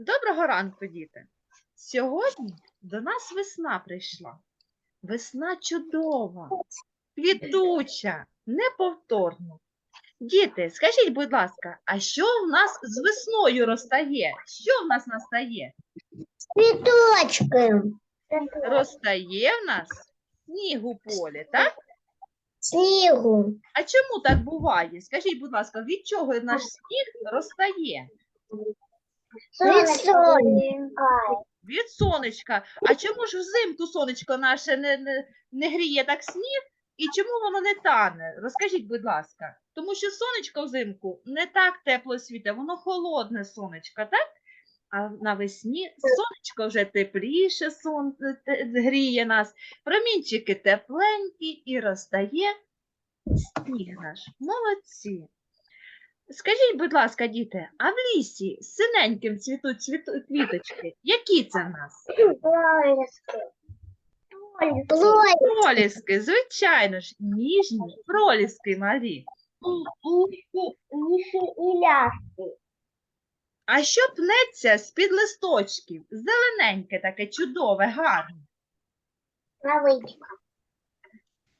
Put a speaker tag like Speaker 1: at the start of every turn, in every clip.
Speaker 1: Доброго ранку, діти! Сьогодні до нас весна прийшла. Весна чудова, квітуча, неповторна. Діти, скажіть, будь ласка, а що в нас з весною розтає? Що в нас настає?
Speaker 2: Цветочки.
Speaker 1: Розтає в нас сніг у полі, так?
Speaker 2: Снігу.
Speaker 1: А чому так буває? Скажіть, будь ласка, від чого наш сніг розтає?
Speaker 2: Від сонечка.
Speaker 1: Від сонечка. А чому ж взимку сонечко наше не, не, не гріє так сніг? І чому воно не тане? Розкажіть, будь ласка. Тому що сонечко взимку не так тепло світе, воно холодне сонечко, так? А навесні сонечко вже тепліше сон, гріє нас, промінчики тепленькі і розтає сніг наш. Молодці. Скажіть, будь ласка, діти, а в лісі з синеньким цвітуть цвіту, квіточки? Які це в нас?
Speaker 2: Плой.
Speaker 1: Проліски, звичайно ж, ніжні проліски малі.
Speaker 2: И ляски.
Speaker 1: А що пнеться з-під листочків? Зелененьке таке чудове, гарне.
Speaker 2: Травичка.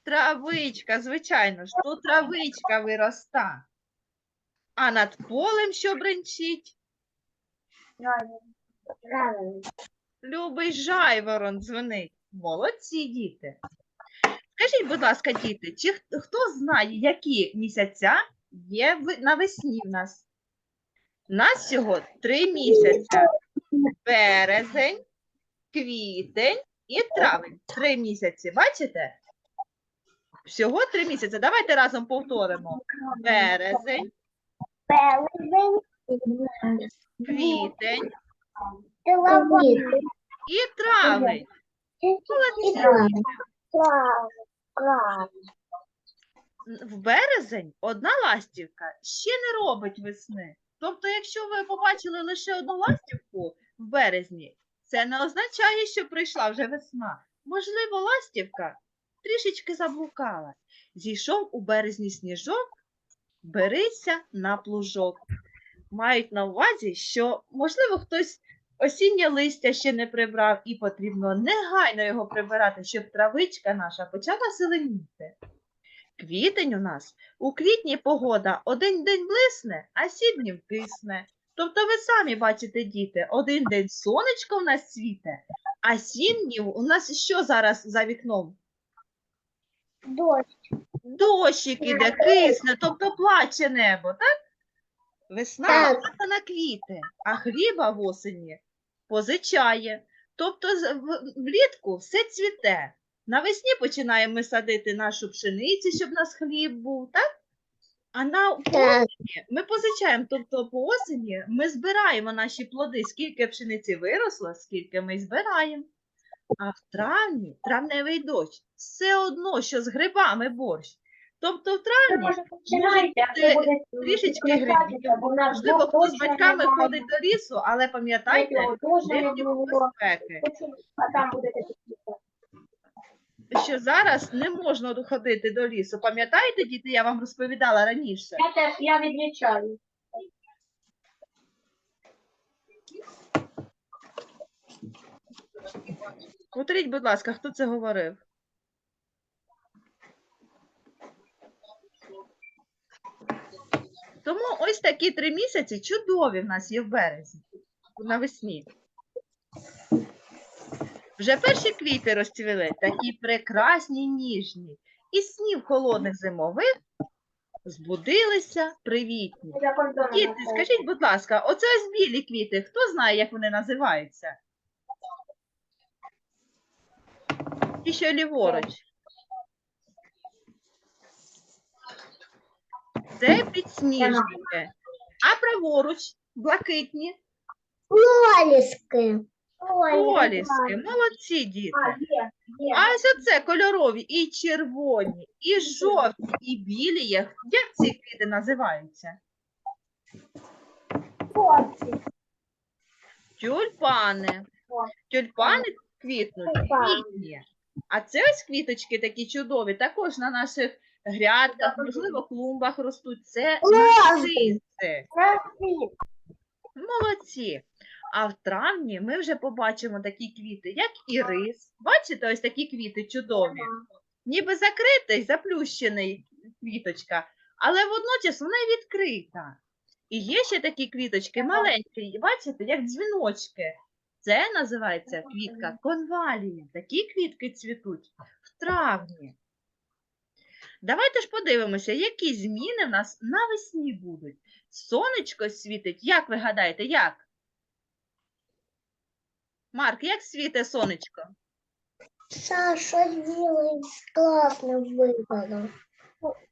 Speaker 1: Травичка, звичайно ж, то травичка вироста. А над полем що бренчить? Любий жайворон дзвонить. Молодці, діти. Скажіть, будь ласка, діти, чи хто знає, які місяця є навесні в нас? У нас всього три місяця: березень, квітень і травень. Три місяці, бачите? Всього три місяці. Давайте разом повторимо. Березень,
Speaker 2: Березень.
Speaker 1: квітень
Speaker 2: Головний.
Speaker 1: і травень. Молодці. в березень одна ластівка ще не робить весни. Тобто, якщо ви побачили лише одну ластівку в березні, це не означає, що прийшла вже весна. Можливо, ластівка трішечки заблукала. Зійшов у березні сніжок, берися на плужок. Мають на увазі, що, можливо, хтось осіннє листя ще не прибрав, і потрібно негайно його прибирати, щоб травичка наша почала зеленіти. Квітень у нас у квітні погода один день блисне, а сім днів кисне. Тобто ви самі бачите, діти, один день сонечко в нас світе, а сім днів у нас що зараз за вікном?
Speaker 2: Дождь.
Speaker 1: Дощик іде, кисне, тобто плаче небо, так? Весна
Speaker 2: Так.
Speaker 1: на квіти, а хліба в осені позичає. Тобто з- в- влітку все цвіте. Навесні починаємо ми садити нашу пшеницю, щоб у нас хліб був, так? А на
Speaker 2: Так.
Speaker 1: осені ми позичаємо, тобто по осені ми збираємо наші плоди, скільки пшениці виросло, скільки ми й збираємо. А в травні травневий дощ все одно, що з грибами борщ. Тобто в травні трішечки грибів, можливо, хто з батьками ходить до лісу, але пам'ятайте, жителі безпеки, що зараз не можна ходити до лісу. Пам'ятаєте, діти, я вам розповідала раніше.
Speaker 2: Я теж, я відмічаю.
Speaker 1: Повторіть, будь ласка, хто це говорив? Тому ось такі три місяці чудові в нас є в березні, навесні. Вже перші квіти розцвіли, такі прекрасні, ніжні. І снів холодних зимових збудилися привітні. Діти, скажіть, будь ласка, оце ось білі квіти, хто знає, як вони називаються? І що ліворуч? Це підсніжники. А праворуч блакитні
Speaker 2: Проліски.
Speaker 1: поліски. Молодці діти. А ось оце кольорові і червоні, і жовті, і білі. Як ці квіти називаються? Тюльпани. Тюльпани квітнуть квітні. А це ось квіточки такі чудові, також на наших грядках, можливо, клумбах ростуть. Це нарциси. Молодці. А в травні ми вже побачимо такі квіти, як ірис. Бачите, ось такі квіти чудові. Ніби закритий, заплющений квіточка, але водночас вона відкрита. І є ще такі квіточки маленькі, бачите, як дзвіночки. Це називається квітка конвалія. Такі квітки цвітуть в травні. Давайте ж подивимося, які зміни в нас навесні будуть. Сонечко світить, як ви гадаєте, як? Марк, як світе сонечко?
Speaker 2: Саша білий класно вибрала.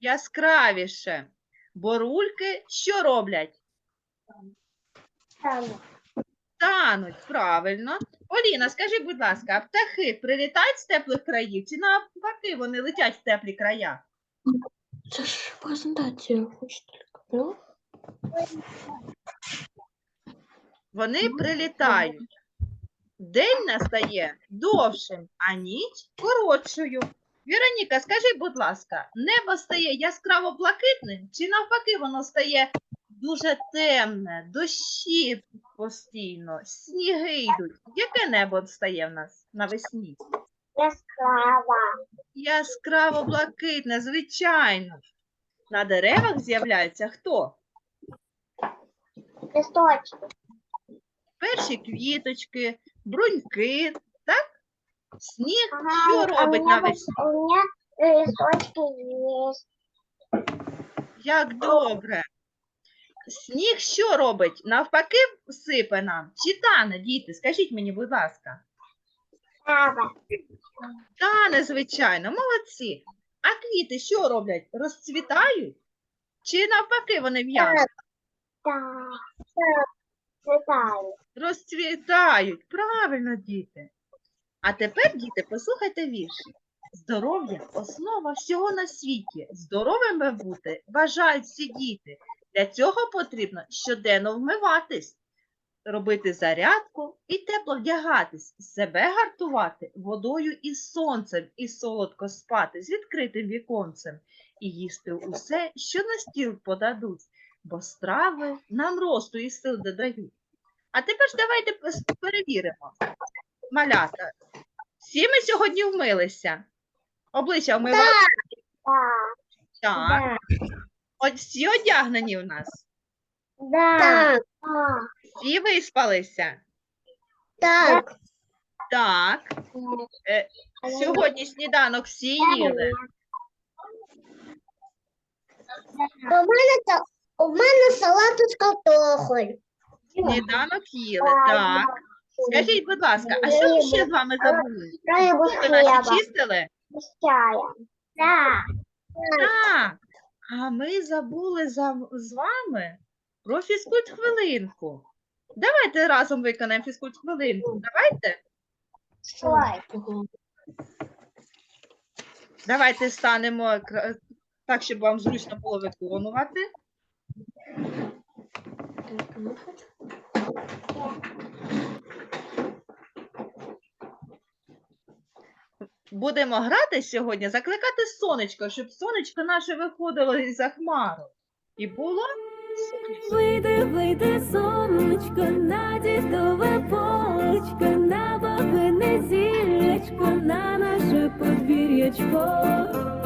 Speaker 1: Яскравіше. Борульки що роблять?
Speaker 2: Саме.
Speaker 1: Тануть, правильно. Оліна, скажи, будь ласка, а птахи прилітають з теплих країв чи навпаки вони летять в теплі края?
Speaker 3: Це ж презентація хочете. Ну,
Speaker 1: Вони прилітають. День настає довшим, а ніч коротшою. Віроніка, скажи, будь ласка, небо стає яскраво блакитним, чи навпаки воно стає дуже темне, дощі постійно, сніги йдуть. Яке небо стає в нас навесні?
Speaker 2: Яскрава.
Speaker 1: Яскраво блакитне, звичайно. На деревах з'являється хто?
Speaker 2: Листочки.
Speaker 1: Перші квіточки, бруньки, так? Сніг
Speaker 2: Ага,
Speaker 1: що робить навесні?
Speaker 2: У меня листочки есть.
Speaker 1: Як добре. Сніг що робить? Навпаки сипе нам? Чи тане, діти? Скажіть мені, будь ласка.
Speaker 2: Сава.
Speaker 1: Тане, звичайно, молодці. А квіти що роблять? Розцвітають? Чи навпаки вони в'януть? Розцвітають. Правильно, діти. А тепер, діти, послухайте вірші. Здоров'я основа всього на світі. Здоровими бути бажають всі діти. Для цього потрібно щоденно вмиватись, робити зарядку і тепло вдягатись, себе гартувати водою і сонцем, і солодко спати з відкритим віконцем, і їсти усе, що на стіл подадуть, бо страви нам росту і сил додають. А тепер ж давайте перевіримо. Малята, всі ми сьогодні вмилися. Обличчя вмивали?
Speaker 2: Так.
Speaker 1: Так. От всі одягнені в нас.
Speaker 3: Так.
Speaker 1: Всі виспалися.
Speaker 3: так.
Speaker 1: Так. Е, сьогодні сніданок всі їли.
Speaker 2: У мене, та- у мене салат із картохоль.
Speaker 1: Сніданок їли. Так. Скажіть, будь ласка, а що ми ще з вами забули?
Speaker 2: Рибу
Speaker 1: наші чистили?
Speaker 2: Так.
Speaker 1: Так. А ми забули за, з вами про фізкульт хвилинку. Давайте разом виконаємо фізкульт хвилинку. Давайте. Давайте станемо так, щоб вам зручно було виконувати. Будемо грати сьогодні, закликати сонечко, щоб сонечко наше виходило із-за хмару. І було сонячно.
Speaker 4: Вийди, вийде сонечко, на дідове полечко, на бабине зіллячко, на наше подвір'ячко.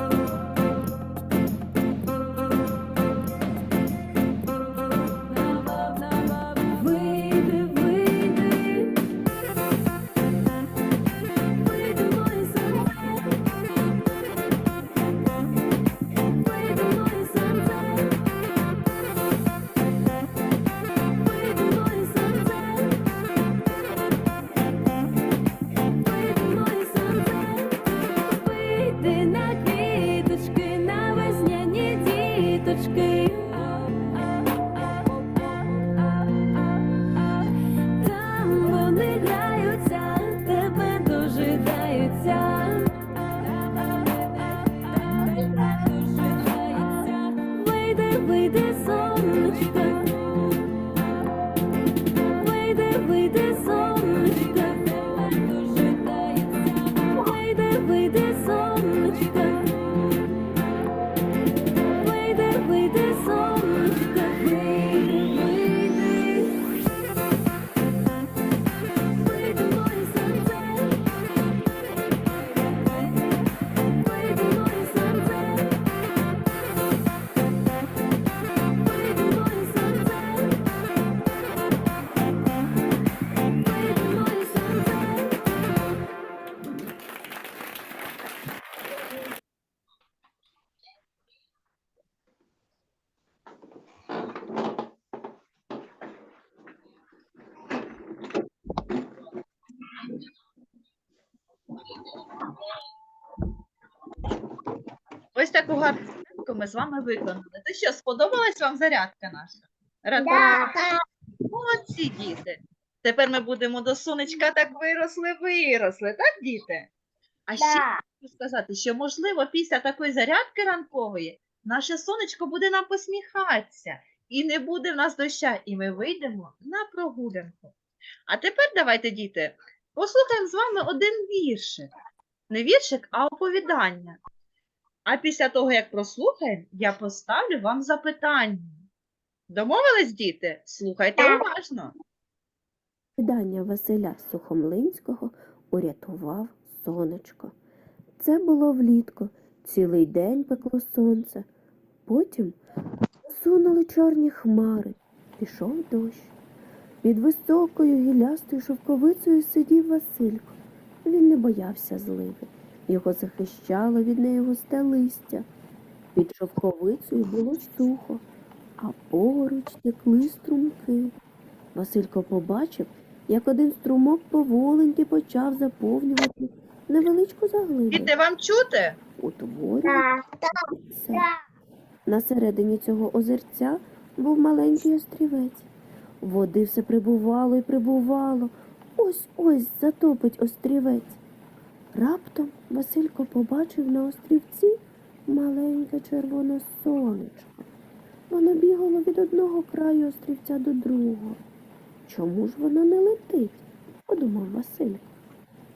Speaker 4: Ось
Speaker 1: таку гарну зарядку ми з вами виконали. Та що, сподобалась вам зарядка наша? Рада.
Speaker 2: Да.
Speaker 1: Молодці діти. Тепер ми будемо до сонечка так виросли, виросли, так, діти? А ще
Speaker 2: да.
Speaker 1: хочу сказати, що, можливо, після такої зарядки ранкової наше сонечко буде нам посміхатися, і не буде в нас доща, і ми вийдемо на прогулянку. А тепер давайте, діти, послухаємо з вами один віршик. Не віршик, а оповідання. А після того, як прослухаємо, я поставлю вам запитання. Домовились, діти? Слухайте уважно.
Speaker 3: Видання Василя Сухомлинського урятував сонечко. Це було влітку, цілий день пекло сонце. Потім сунули чорні хмари, пішов дощ. Під високою гілястою шовковицею сидів Василько. Він не боявся зливи. Його захищало від неї густе листя. Під шовковицею було сухо, а поруч текли струмки. Василько побачив, як один струмок поволеньки почав заповнювати невеличку заглибину,
Speaker 1: Діти, вам чути?
Speaker 3: утворювати На середині цього озерця був маленький острівець. Води все прибувало і прибувало. Ось ось затопить острівець. Раптом Василько побачив на острівці маленьке червоне сонечко. Воно бігало від одного краю острівця до другого. Чому ж воно не летить? подумав Василько.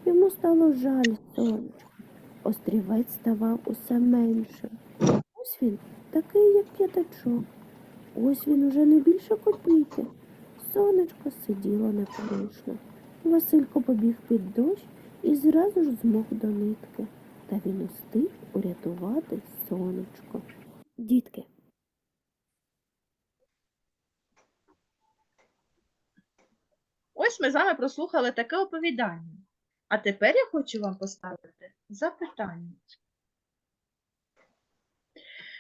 Speaker 3: Йому стало жаль сонечка. Острівець ставав усе меншим. Ось він такий, як п'ятачок. Ось він уже не більше копійки. Сонечко сиділо непорушно. Василько побіг під дощ і зразу ж змог до нитки. Та він устиг урятувати сонечко. Дітки,
Speaker 1: Ось ми з вами прослухали таке оповідання. А тепер я хочу вам поставити запитання.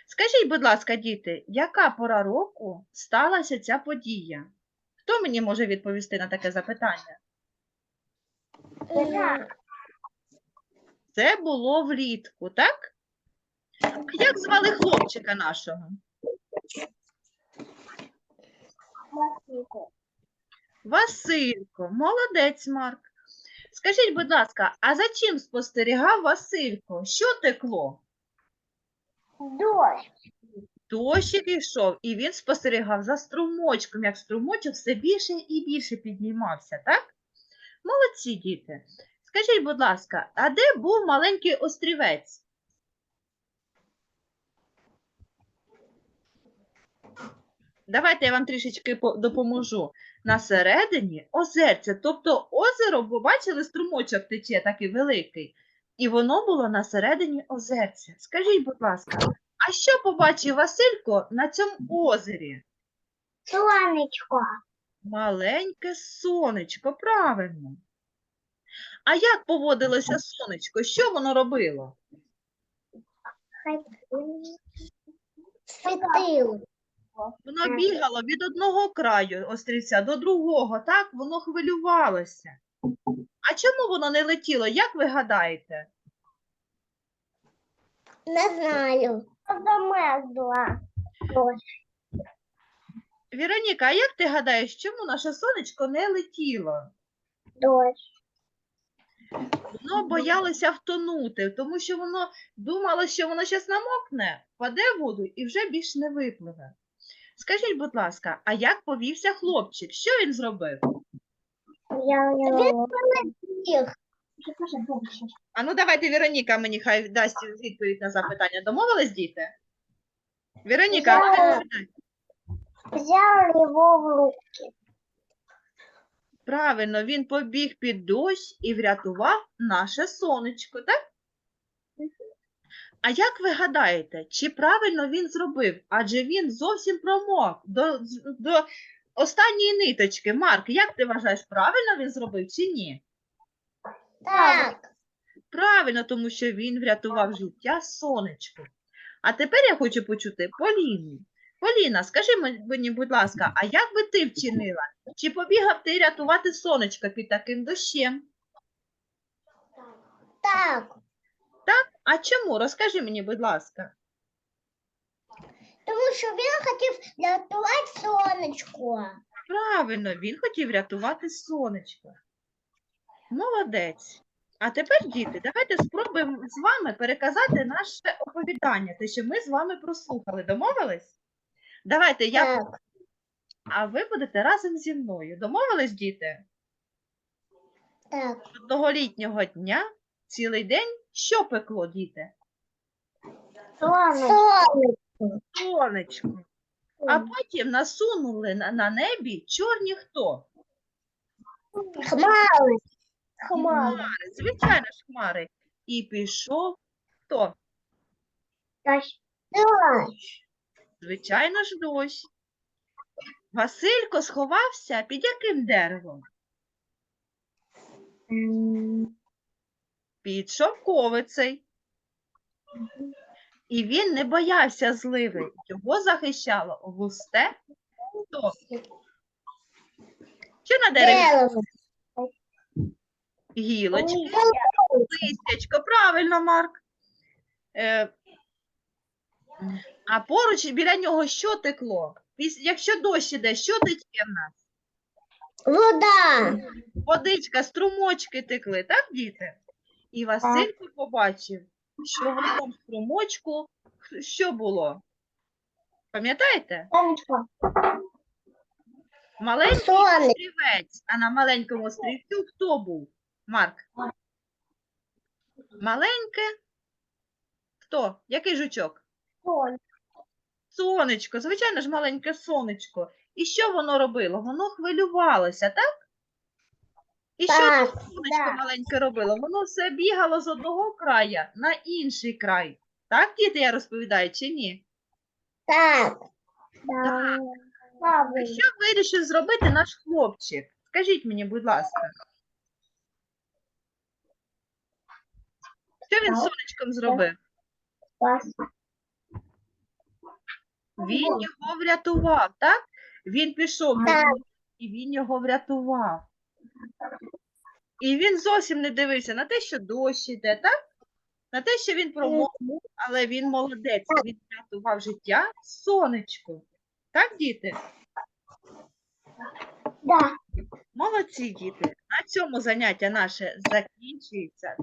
Speaker 1: Скажіть, будь ласка, діти, яка пора року сталася ця подія? Хто мені може відповісти на таке запитання? Це було влітку, так? Як звали хлопчика нашого? Василько, молодець, Марк. Скажіть, будь ласка, а за чим спостерігав Василько? Що текло?
Speaker 2: Дождь.
Speaker 1: Дощик йшов, і він спостерігав за струмочком, як струмочок все більше і більше піднімався, так? Молодці діти. Скажіть, будь ласка, а де був маленький острівець? Давайте я вам трішечки допоможу. На середині озерця, тобто озеро, бо бачили, струмочок тече такий великий, і воно було на середині озерця. Скажіть, будь ласка, а що побачив Василько на цьому озері?
Speaker 2: Сонечко.
Speaker 1: Маленьке сонечко, правильно. А як поводилося сонечко? Що воно робило?
Speaker 2: Світило.
Speaker 1: Воно бігало від одного краю острівця до другого, так? Воно хвилювалося. А чому воно не летіло? Як ви гадаєте?
Speaker 2: Не знаю. Замерзла. Дощ.
Speaker 1: Віроніка, а як ти гадаєш, чому наше сонечко не летіло?
Speaker 2: Дощ.
Speaker 1: Воно боялося втонути, тому що воно думало, що воно зараз намокне, впаде в воду і вже більш не випливе. Скажіть, будь ласка, а як повівся хлопчик? Що він зробив?
Speaker 2: Я Він полетів.
Speaker 1: А ну давайте Віроніка мені хай дасть відповідь на запитання. Домовились, діти? Віроніка, а
Speaker 2: Я-
Speaker 1: відповідай.
Speaker 2: Взяв його в руки.
Speaker 1: правильно, він побіг під дощ і врятував наше сонечко, так? А як ви гадаєте, чи правильно він зробив? Адже він зовсім промок до, до останньої ниточки. Марк, як ти вважаєш, правильно він зробив чи ні?
Speaker 2: Так.
Speaker 1: Правильно, тому що він врятував життя сонечку. А тепер я хочу почути Поліну. Поліна, скажи мені, будь ласка, а як би ти вчинила? Чи побігав ти рятувати сонечко під таким дощем?
Speaker 2: Так.
Speaker 1: А чому? Розкажи мені, будь ласка.
Speaker 2: Тому що він хотів рятувати сонечко.
Speaker 1: Правильно, він хотів рятувати сонечко. Молодець. А тепер, діти, давайте спробуємо з вами переказати наше оповідання, те, що ми з вами прослухали. Домовились? Давайте я,
Speaker 2: Так,
Speaker 1: а ви будете разом зі мною. Домовились, діти?
Speaker 2: так.
Speaker 1: Одноголітнього дня цілий день що пекло, діти?
Speaker 2: Сонечко.
Speaker 1: Сонечко. А потім насунули на, на небі чорні хто?
Speaker 2: Хмари.
Speaker 1: Хмари, звичайно ж хмари. І пішов хто?
Speaker 2: Дощ.
Speaker 1: Звичайно ж дощ. Василько сховався під яким деревом? Під шовковицей. І він не боявся зливи. Його захищало густе хто? Що на дереві? Гілочки. Листячко, правильно, Марк. А поруч біля нього що текло? Піс- Якщо дощ іде, що тече в нас?
Speaker 2: Вода.
Speaker 1: Водичка, струмочки текли, так, діти? І Василько побачив, що в одному струмочку х- що було? Пам'ятаєте?
Speaker 2: Сонечко.
Speaker 1: Маленький
Speaker 2: Сонечко.
Speaker 1: острівець, а на маленькому острівцю хто був? Марк? Маленьке? Хто? Який жучок? Сонечко, звичайно ж, маленьке сонечко. І що воно робило? Воно хвилювалося, так? І що
Speaker 2: Так,
Speaker 1: сонечко
Speaker 2: да.
Speaker 1: маленьке робило? Воно все бігало з одного края на інший край. Так, діти, я розповідаю, чи ні?
Speaker 2: Так.
Speaker 1: Так.
Speaker 2: Правильно.
Speaker 1: Що вирішив зробити наш хлопчик? Скажіть мені, будь ласка. Що він з сонечком зробив? Він його врятував, так? Він пішов до
Speaker 2: Так.
Speaker 1: і він його врятував. І він зовсім не дивився на те, що дощ іде, так? На те, що він промок, але він молодець, він врятував життя сонечку. Так, діти?
Speaker 2: Да.
Speaker 1: Молодці, діти. На цьому заняття наше закінчується.